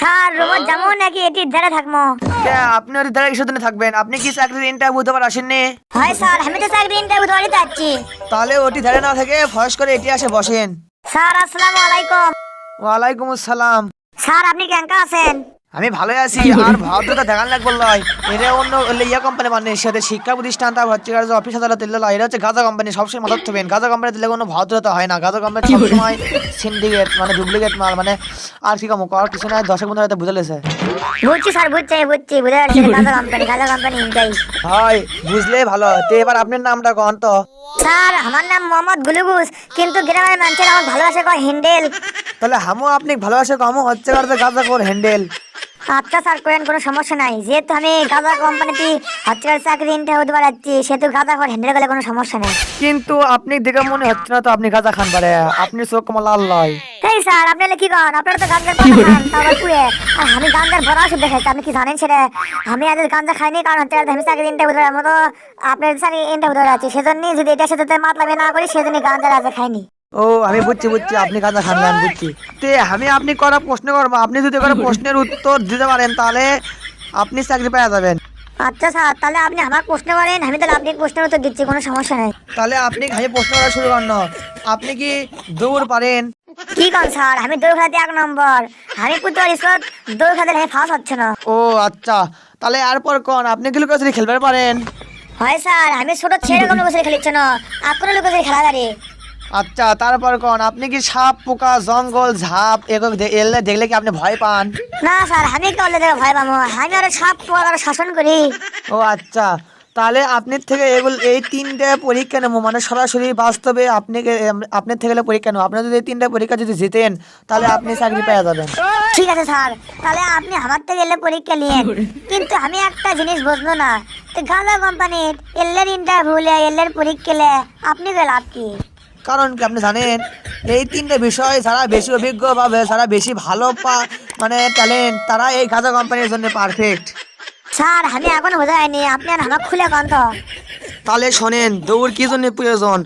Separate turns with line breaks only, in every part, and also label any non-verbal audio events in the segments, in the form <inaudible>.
Sir robot যাব নাকি এটির ধারে থাকব
কে, আপনি ওদের দ্বারা কিসের জন্য থাকবেন? আপনি কি চাকরির ইন্টারভিউ দেবার আসেননি?
হয় স্যার আমি তো চাকরি ইন্টারভিউ দেওয়ারই যাচ্ছি।
তাহলে ওটি ধারে না থেকে ফস করে এটি আসে বসেন।
স্যার আসসালামু আলাইকুম।
ওয়ালাইকুম আসসালাম।
স্যার আপনি কেমন আছেন?
আমি ভালো আছি আর ভদ্রতা দেখান লাগবে লয় এটা অন্য ইয়া কোম্পানি মানে সাথে শিক্ষা প্রতিষ্ঠান তার হচ্ছে অফিস আদালত দিলে এটা হচ্ছে গাজা কোম্পানি সবসময় মদত থাকবেন গাজা কোম্পানি দিলে কোনো ভদ্রতা হয় না। গাজা কোম্পানি সবসময় সিন্ডিকেট মানে ডুপ্লিকেট মাল মানে আর কি কম করার কিছু নাই দর্শক হয়তো বুঝে লেছে।
বুঝছি স্যার বুঝছি বুঝছি পারছি গাঁজা কোম্পানি গাঁজা কোম্পানি ইনকাই
হয় বুঝলে ভালো। তো এবার আপনার নামটা কন তো?
স্যার আমার নাম মোহাম্মদ গুলুগুস কিন্তু গ্রামের মানুষের আমার ভালোবাসে কয় হ্যান্ডেল
তাহলে হামও আপনি ভালোবাসে কমও হচ্ছে গাজা কর হ্যান্ডেল
আচ্ছা স্যার করেন কোনো সমস্যা নাই। যেহেতু আমি গাঁজা কোম্পানিতে হচ্ছে চাকরি ইন্টারভিউ দিতে যাচ্ছি সেহেতু গাঁজা করে হ্যান্ডেল গেলে কোনো সমস্যা নেই।
কিন্তু আপনি দেখে মনে হচ্ছে না তো আপনি গাজা খান পারে। আপনি চোখ কমা লাল লয়
এই স্যার আপনারা কি করেন আপনারা তো গাঁজার পাতা খান তারপর আর আমি গাঁজার ভরা ওষুধ দেখাচ্ছি আপনি কি জানেন সেটা? আমি আজ গাঁজা খাইনি কারণ হচ্ছে আমি চাকরি ইন্টারভিউ দেওয়ার মতো আপনার চাকরি ইন্টারভিউ দেওয়া যাচ্ছি সেজন্য যদি এটার সাথে মাতলামি না করি সেজন্য গাঁজা রাজা খাইনি।
ও আমি বুঝছি বুঝছি। আপনি গাঁজা খান না, আমি বুঝছি। তে আমি আপনি করা প্রশ্ন করব। আপনি যদি করা প্রশ্নের উত্তর দিতে পারেন তাহলে আপনি চাকরি পেয়ে যাবেন।
আচ্ছা স্যার তাহলে আপনি আমার প্রশ্ন করেন আমি তাহলে আপনি প্রশ্নের উত্তর দিচ্ছি কোনো সমস্যা নেই।
তাহলে আপনি আমি প্রশ্ন করা শুরু করেন। আপনি কি দৌড় পারেন?
কি কন স্যার? আমি দৌড় খেলাতে এক নম্বর। আমি পুত্র স্কুল দৌড় খেলাতে আমি ফার্স্ট হচ্ছে না।
ও আচ্ছা। তাহলে এরপর কোন? আপনি কি লুকোচুরি খেলতে পারেন?
হয় স্যার আমি ছোট ছেলে কোনো বছর খেলিচ্ছ না। আর কোনো লোক খেলা দাঁড়ি
আচ্ছা তারপর কোন আপনি কি সাপ পোকা জঙ্গল ঝাপ এগুলো এলে দেখলে কি আপনি ভয় পান?
না স্যার আমি করলে দেখে ভয় পাবো। আমি আরও সাপ আরও শাসন করি।
ও আচ্ছা তাহলে আপনার থেকে এগুলো এই তিনটে পরীক্ষা নেব মানে সরাসরি বাস্তবে আপনি আপনার থেকে পরীক্ষা নেব। আপনি যদি এই তিনটে পরীক্ষা যদি জিতেন তাহলে আপনি চাকরি পেয়ে যাবেন।
ঠিক আছে স্যার তাহলে আপনি আমার থেকে এলে পরীক্ষা নিয়েন। কিন্তু আমি একটা জিনিস বুঝলো না। তো গাঁজা কোম্পানির এল্লের ইন্টারভিউ লে এল্লের পরীক্ষা লে আপনি গেল লাভ কি?
কারণ কি আপনি জানেন, এই তিনটে বিষয় যারা বেশি অভিজ্ঞ বা যারা বেশি ভালো পা মানে ট্যালেন্ট তারা এই খাজা কোম্পানির জন্য পারফেক্ট
স্যার, আমি এখন বোঝাইনি আপনি আর আমার খুলে তো
তাহলে শোনেন দৌড় কি জন্য প্রয়োজন?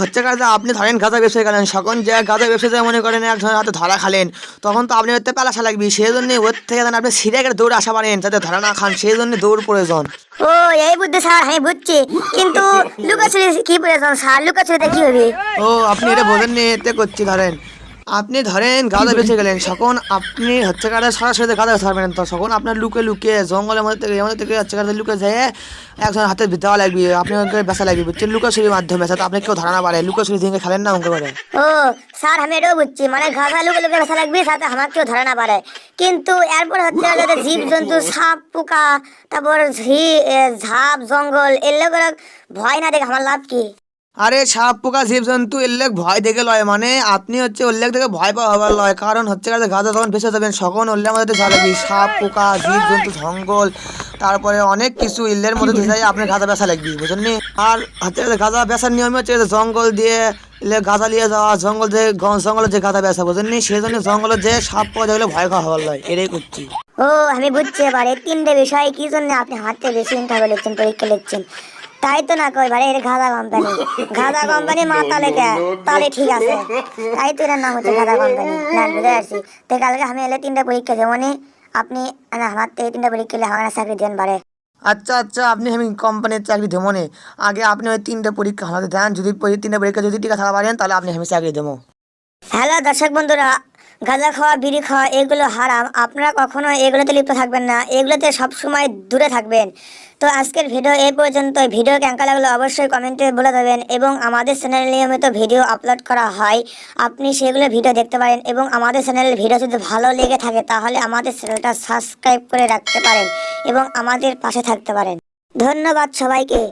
হচ্ছে কাজে আপনি ধরেন গাঁজা ব্যবসায়ী গেলেন সকল যে গাঁজা ব্যবসায়ী মনে করেন একজনের হাতে ধরা খালেন তখন তো আপনি হতে পেলাসা লাগবে সেই জন্য ওর থেকে যেন আপনি সিরিয়াকে দৌড় আসা পারেন যাতে ধরা না খান সেই জন্য দৌড় প্রয়োজন।
ও এই বুদ্ধি স্যার আমি বুঝছি কিন্তু লুকাচুরি কি প্রয়োজন স্যার? লুকাচুরিতে কি হবে?
ও আপনি এটা বোঝেননি এতে করছি ধরেন। আপনি ধরেন গাঁজা বেঁচে গেলেন তখন আপনি হচ্ছে কারে সরাসরি বেঁচে পারবেন তো তখন আপনার লুকে লুকিয়ে জঙ্গলের মধ্যে থেকে এমন থেকে হচ্ছে কারে লুকে যেয়ে একজন হাতে দেওয়া লাগবে আপনি ওকে বেচা লাগবে বুঝছেন? লুকোচুরির মাধ্যমে যাতে আপনি কেউ ধরা না পারে লুকোচুরি দিয়ে খেলেন না অঙ্ক করে।
ও স্যার আমি এটাও বুঝছি। মানে ঘাসা লুকে লুকে বেসা লাগবে সাথে আমার কেউ ধরে না পারে কিন্তু এরপর হচ্ছে জীব জন্তু সাপ পোকা তারপর ঝি ঝাপ জঙ্গল এগুলো ভয় না দেখে আমার লাভ কি?
আরে সাপ পোকা জীবজন্তু উল্লেখ ভয় দেখে লয় মানে আপনি হচ্ছে উল্লেখ থেকে ভয় পাওয়া হবার লয়। কারণ হচ্ছে কাছে গাঁজা যখন ভেসে যাবেন, সকল উল্লেখ মধ্যে যা লাগবে সাপ পোকা জীবজন্তু জঙ্গল, তারপরে অনেক কিছু ইল্লের মধ্যে দিয়ে যায় আপনার গাঁজা বেচা লাগবে বুঝলেন আর হচ্ছে কাছে গাঁজা বেচার নিয়ম হচ্ছে যে জঙ্গল দিয়ে ইলে গাঁজা নিয়ে যাওয়া, জঙ্গল দিয়ে গ- জঙ্গলে যে গাঁজা বেচা বুঝলেন সেই জন্য জঙ্গলে যে সাপ পাওয়া যাবে ভয় খাওয়া হবার লয় এটাই করছি।
ও, আমি বুঝছি এবার। এই তিনটে বিষয়, কি জন্য আপনি হাতে বেশি ইন্টারভিউ লিখছেন পরীক্ষা লিখছেন? তাই তো না কই ভাই এর গাঁদা কোম্পানি। গাঁদা <laughs> কোম্পানি মাথা লেখা তাহলে ঠিক আছে। তাই তো এর নাম হচ্ছে গাঁদা কোম্পানি। না বুঝে আসছি তো কালকে আমি এলে তিনটে পরীক্ষা দেবো নি। আপনি আমার থেকে তিনটে পরীক্ষা দিলে আমার চাকরি দেন পারে
আচ্ছা আচ্ছা আপনি আমি কোম্পানির চাকরি দেবো নে। আগে আপনি ওই তিনটে পরীক্ষা আমাদের দেন। যদি তিনটে পরীক্ষা যদি টিকা থাকা পারেন তাহলে আপনি আমি চাকরি দেবো।
হ্যালো দর্শক বন্ধুরা গাঁজা খাওয়া, বিড়ি খাওয়া, এগুলো হারাম। আপনারা কখনো এগুলোতে লিপ্ত থাকবেন না। এগুলোতে সবসময় দূরে থাকবেন। তো আজকের ভিডিও এই পর্যন্ত ভিডিও কেমন লাগল অবশ্যই কমেন্টে বলে দেবেন এবং আমাদের চ্যানেলে নিয়মিত ভিডিও আপলোড করা হয়। আপনি সেগুলো ভিডিও দেখতে পারেন এবং আমাদের চ্যানেলের ভিডিও যদি ভালো লেগে থাকে তাহলে আমাদের চ্যানেলটা সাবস্ক্রাইব করে রাখতে পারেন এবং আমাদের পাশে থাকতে পারেন। ধন্যবাদ সবাইকে।